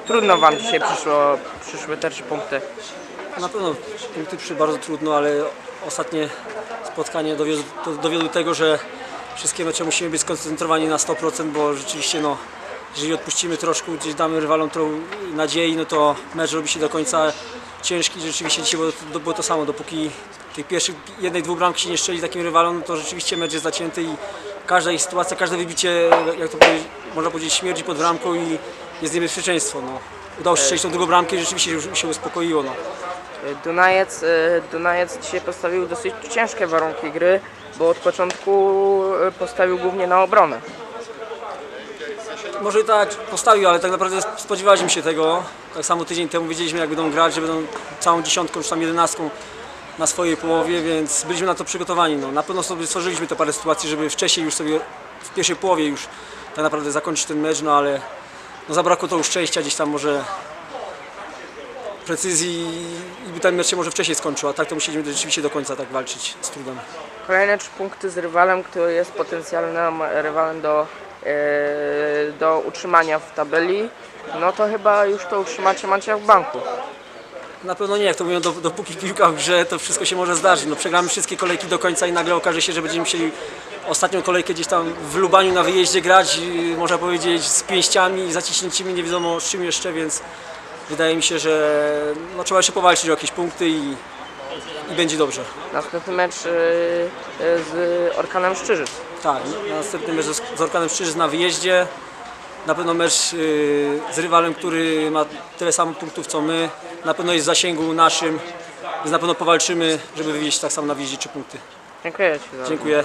trudno Wam dzisiaj przyszło, przyszły te trzy punkty. Na pewno punkty przy bardzo trudno, ale ostatnie spotkanie dowiodło, do- dowiodły tego, że wszystkie mecze musimy być skoncentrowani na 100%, bo rzeczywiście no, jeżeli odpuścimy troszkę, gdzieś damy rywalom trochę nadziei, no to mecz robi się do końca ciężki. Rzeczywiście dzisiaj było to, było to samo, dopóki tych pierwszych jednej, dwóch bramki się nie strzeli takim rywalom, no to rzeczywiście mecz jest zacięty i każda ich sytuacja, każde wybicie, jak to powiedzieć, można powiedzieć, śmierdzi pod bramką i jest niebezpieczeństwo. No. Udało się strzelić tą drugą bramkę i rzeczywiście już się uspokoiło. No. E, Dunajec, e, Dunajec dzisiaj postawił dosyć ciężkie warunki gry, bo od początku e, postawił głównie na obronę. Może i tak postawił, ale tak naprawdę spodziewaliśmy się tego. Tak samo tydzień temu wiedzieliśmy jak będą grać, że będą całą dziesiątką czy tam jedenastką na swojej połowie, więc byliśmy na to przygotowani. No, na pewno sobie stworzyliśmy te parę sytuacji, żeby wcześniej już sobie w pierwszej połowie już tak naprawdę zakończyć ten mecz, no ale no, zabrakło to już szczęścia, gdzieś tam może precyzji i by ten mecz się może wcześniej skończył, a tak to musieliśmy rzeczywiście do końca tak walczyć z trudem. Kolejne trzy punkty z rywalem, który jest potencjalnym rywalem do, e, do utrzymania w tabeli. No to chyba już to utrzymacie macie w banku. Na pewno nie, jak to mówią, do- dopóki piłka w grze, to wszystko się może zdarzyć. No, przegramy wszystkie kolejki do końca i nagle okaże się, że będziemy musieli ostatnią kolejkę gdzieś tam w Lubaniu na wyjeździe grać, yy, można powiedzieć z pięściami, zaciśnięcimi, nie wiadomo z czym jeszcze, więc wydaje mi się, że no, trzeba jeszcze powalczyć o jakieś punkty i, i będzie dobrze. Następny mecz e, e, z Orkanem Szczyżyc. Tak, na następny mecz z z Orkanem Szczyżyc na wyjeździe. Na pewno mecz yy, z rywalem, który ma tyle samo punktów co my. Na pewno jest w zasięgu naszym, więc na pewno powalczymy, żeby wywieźć tak samo na wyjeździe trzy punkty. Dziękuję Ci za Dziękuję.